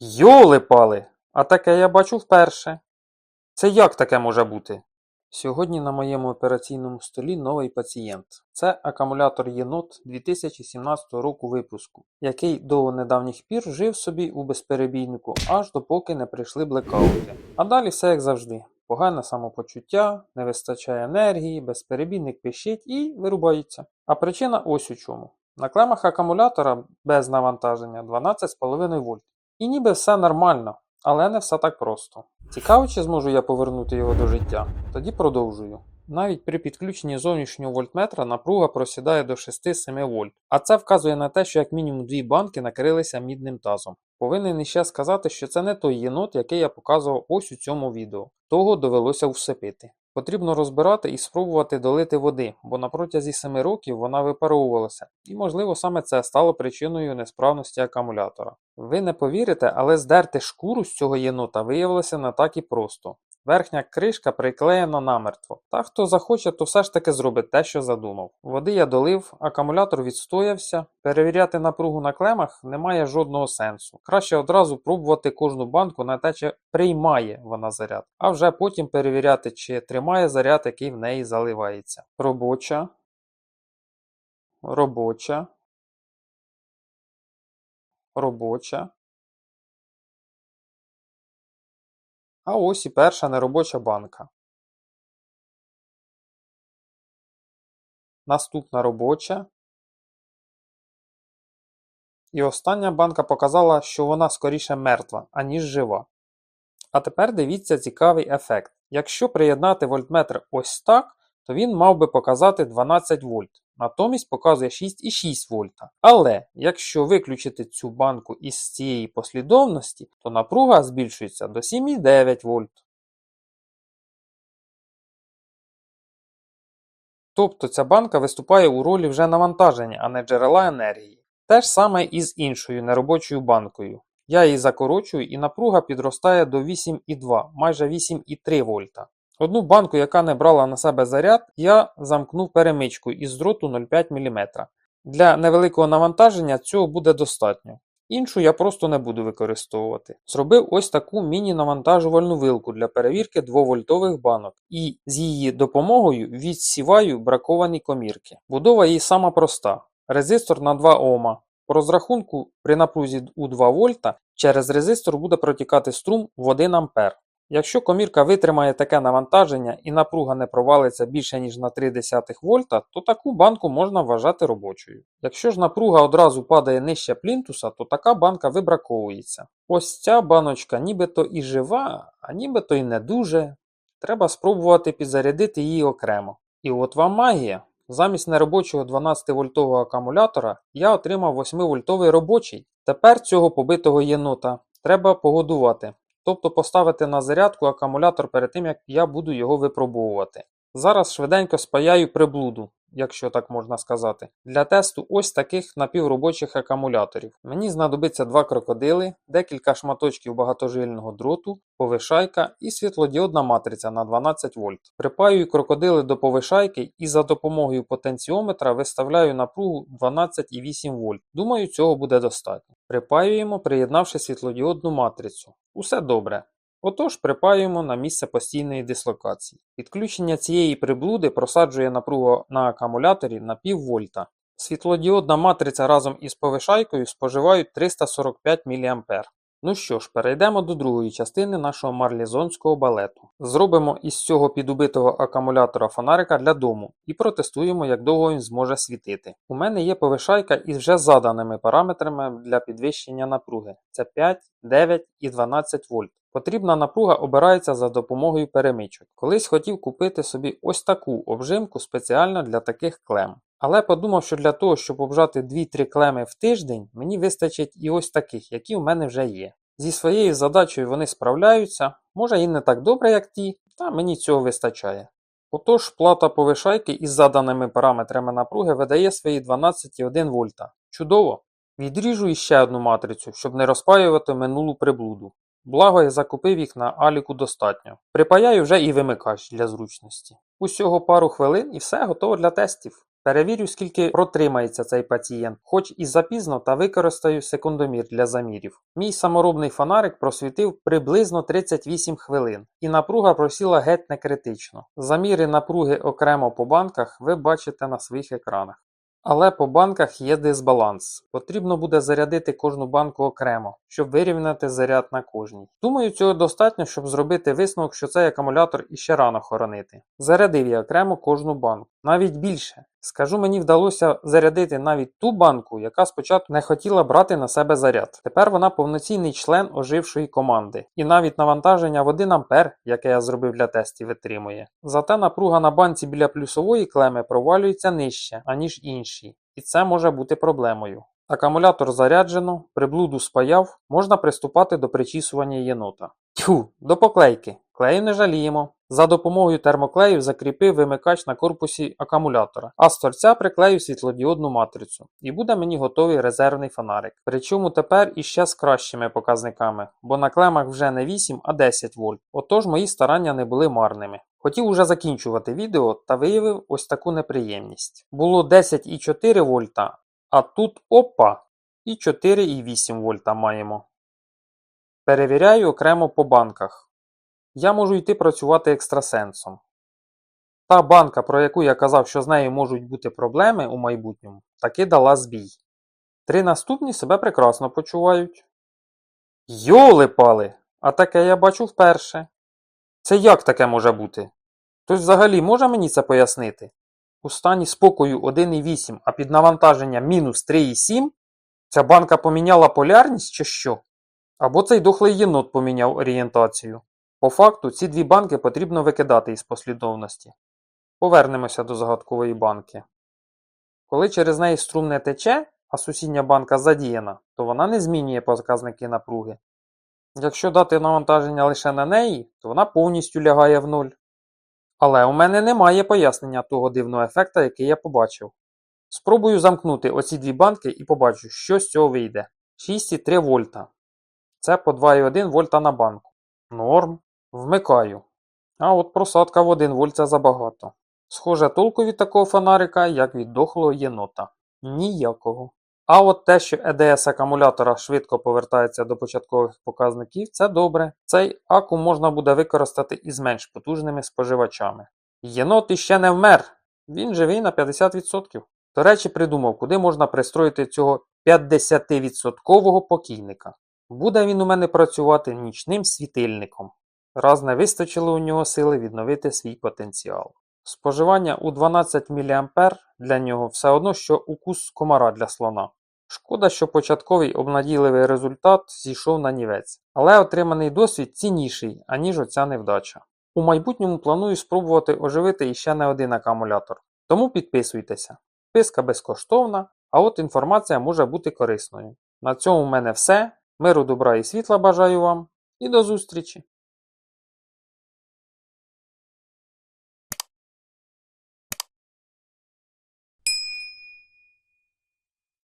Йоли-пали! А таке я бачу вперше. Це як таке може бути? Сьогодні на моєму операційному столі новий пацієнт. Це акумулятор єнот 2017 року випуску, який до недавніх пір жив собі у безперебійнику, аж допоки не прийшли блекаути. А далі все як завжди. Погане самопочуття, не вистачає енергії, безперебійник пищить і вирубається. А причина ось у чому. На клемах акумулятора без навантаження 12,5 вольт. І ніби все нормально, але не все так просто. Цікаво, чи зможу я повернути його до життя? Тоді продовжую. Навіть при підключенні зовнішнього вольтметра напруга просідає до 6-7 вольт, а це вказує на те, що як мінімум дві банки накрилися мідним тазом. Повинен іще сказати, що це не той єнот, який я показував ось у цьому відео. Того довелося всипити. Потрібно розбирати і спробувати долити води, бо на протязі 7 років вона випаровувалася, і можливо саме це стало причиною несправності акумулятора. Ви не повірите, але здерти шкуру з цього єнота виявилося не так і просто. Верхня кришка приклеєна намертво. Та хто захоче, то все ж таки зробить те, що задумав. Води я долив, акумулятор відстоявся. Перевіряти напругу на клемах немає жодного сенсу. Краще одразу пробувати кожну банку на те, чи приймає вона заряд, а вже потім перевіряти, чи тримає заряд, який в неї заливається. Робоча. Робоча. Робоча. А ось і перша неробоча банка. Наступна робоча. І остання банка показала, що вона скоріше мертва, аніж жива. А тепер дивіться цікавий ефект. Якщо приєднати вольтметр ось так, то він мав би показати 12 вольт. Натомість показує 6,6 вольта. Але якщо виключити цю банку із цієї послідовності, то напруга збільшується до 7,9 вольт. Тобто ця банка виступає у ролі вже навантаження, а не джерела енергії. Те ж саме і з іншою неробочою банкою. Я її закорочую і напруга підростає до 8,2, майже 8,3 вольта. Одну банку, яка не брала на себе заряд, я замкнув перемичку із дроту 0,5 мм. Для невеликого навантаження цього буде достатньо. Іншу я просто не буду використовувати. Зробив ось таку міні-навантажувальну вилку для перевірки 2-вольтових банок і з її допомогою відсіваю браковані комірки. Будова її сама проста. Резистор на 2 Ома. По розрахунку при напрузі у 2 вольта через резистор буде протікати струм в 1 ампер. Якщо комірка витримає таке навантаження і напруга не провалиться більше ніж на 0,3 вольта, то таку банку можна вважати робочою. Якщо ж напруга одразу падає нижче плінтуса, то така банка вибраковується. Ось ця баночка нібито і жива, а нібито і не дуже. Треба спробувати підзарядити її окремо. І от вам магія. Замість неробочого 12-вольтового акумулятора я отримав 8-вольтовий робочий. Тепер цього побитого єнота треба погодувати тобто поставити на зарядку акумулятор перед тим, як я буду його випробовувати. Зараз швиденько спаяю приблуду, якщо так можна сказати, для тесту ось таких напівробочих акумуляторів. Мені знадобиться два крокодили, декілька шматочків багатожильного дроту, повишайка і світлодіодна матриця на 12 вольт. Припаюю крокодили до повишайки і за допомогою потенціометра виставляю напругу 12,8 вольт. Думаю, цього буде достатньо. Припаюємо, приєднавши світлодіодну матрицю. Усе добре. Отож припаюємо на місце постійної дислокації. Підключення цієї приблуди просаджує напругу на акумуляторі на пів вольта. Світлодіодна матриця разом із повишайкою споживають 345 мА. Ну що ж, перейдемо до другої частини нашого марлізонського балету. Зробимо із цього підубитого акумулятора фонарика для дому і протестуємо, як довго він зможе світити. У мене є повишайка із вже заданими параметрами для підвищення напруги: це 5, 9 і 12 вольт. Потрібна напруга обирається за допомогою перемичок. Колись хотів купити собі ось таку обжимку спеціально для таких клем. Але подумав, що для того, щоб обжати 2-3 клеми в тиждень, мені вистачить і ось таких, які в мене вже є. Зі своєю задачею вони справляються, може і не так добре, як ті, та мені цього вистачає. Отож, плата повишайки із заданими параметрами напруги видає свої 12,1 вольта. Чудово! Відріжу іще одну матрицю, щоб не розпаювати минулу приблуду. Благо я закупив їх на аліку достатньо. Припаяю вже і вимикач для зручності. Усього пару хвилин і все готово для тестів. Перевірю, скільки протримається цей пацієнт, хоч і запізно, та використаю секундомір для замірів. Мій саморобний фонарик просвітив приблизно 38 хвилин, і напруга просіла геть не критично. Заміри напруги окремо по банках ви бачите на своїх екранах. Але по банках є дисбаланс. Потрібно буде зарядити кожну банку окремо, щоб вирівняти заряд на кожній. Думаю, цього достатньо, щоб зробити висновок, що цей акумулятор іще рано хоронити. Зарядив я окремо кожну банку. Навіть більше. Скажу, мені вдалося зарядити навіть ту банку, яка спочатку не хотіла брати на себе заряд. Тепер вона повноцінний член ожившої команди. І навіть навантаження в 1 А, яке я зробив для тестів, витримує. Зате напруга на банці біля плюсової клеми провалюється нижче, аніж інші. І це може бути проблемою. Акумулятор заряджено, приблуду спаяв, можна приступати до причісування єнота. Тьху, до поклейки. Клею не жаліємо. За допомогою термоклею закріпив вимикач на корпусі акумулятора, а з торця приклею світлодіодну матрицю. І буде мені готовий резервний фонарик. Причому тепер іще з кращими показниками, бо на клемах вже не 8, а 10 вольт. Отож мої старання не були марними. Хотів уже закінчувати відео та виявив ось таку неприємність. Було 10,4 вольта, а тут опа і 4,8 вольта маємо. Перевіряю окремо по банках. Я можу йти працювати екстрасенсом. Та банка, про яку я казав, що з нею можуть бути проблеми у майбутньому, таки дала збій. Три наступні себе прекрасно почувають. Йоли пали! А таке я бачу вперше. Це як таке може бути? Хтось взагалі може мені це пояснити? У стані спокою 1,8, а під навантаженням мінус 3,7? Ця банка поміняла полярність чи що? Або цей дохлий єнот поміняв орієнтацію. По факту, ці дві банки потрібно викидати із послідовності. Повернемося до загадкової банки. Коли через неї струм не тече, а сусідня банка задіяна, то вона не змінює показники напруги. Якщо дати навантаження лише на неї, то вона повністю лягає в нуль. Але у мене немає пояснення того дивного ефекта, який я побачив. Спробую замкнути оці дві банки і побачу, що з цього вийде. 6,3 вольта. Це по 2,1 вольта на банку. Норм. Вмикаю. А от просадка в 1 вольт забагато. Схоже, толку від такого фонарика, як від дохлого єнота. Ніякого. А от те, що EDS акумулятора швидко повертається до початкових показників, це добре. Цей аку можна буде використати із менш потужними споживачами. Єнот іще не вмер. Він живий на 50%. До речі, придумав, куди можна пристроїти цього 50% покійника. Буде він у мене працювати нічним світильником. Раз не вистачило у нього сили відновити свій потенціал. Споживання у 12 мА для нього все одно, що укус комара для слона. Шкода, що початковий обнадійливий результат зійшов на нівець, але отриманий досвід цінніший, аніж оця невдача. У майбутньому планую спробувати оживити іще не один акумулятор. Тому підписуйтеся. Підписка безкоштовна, а от інформація може бути корисною. На цьому в мене все. Миру, добра і світла бажаю вам і до зустрічі!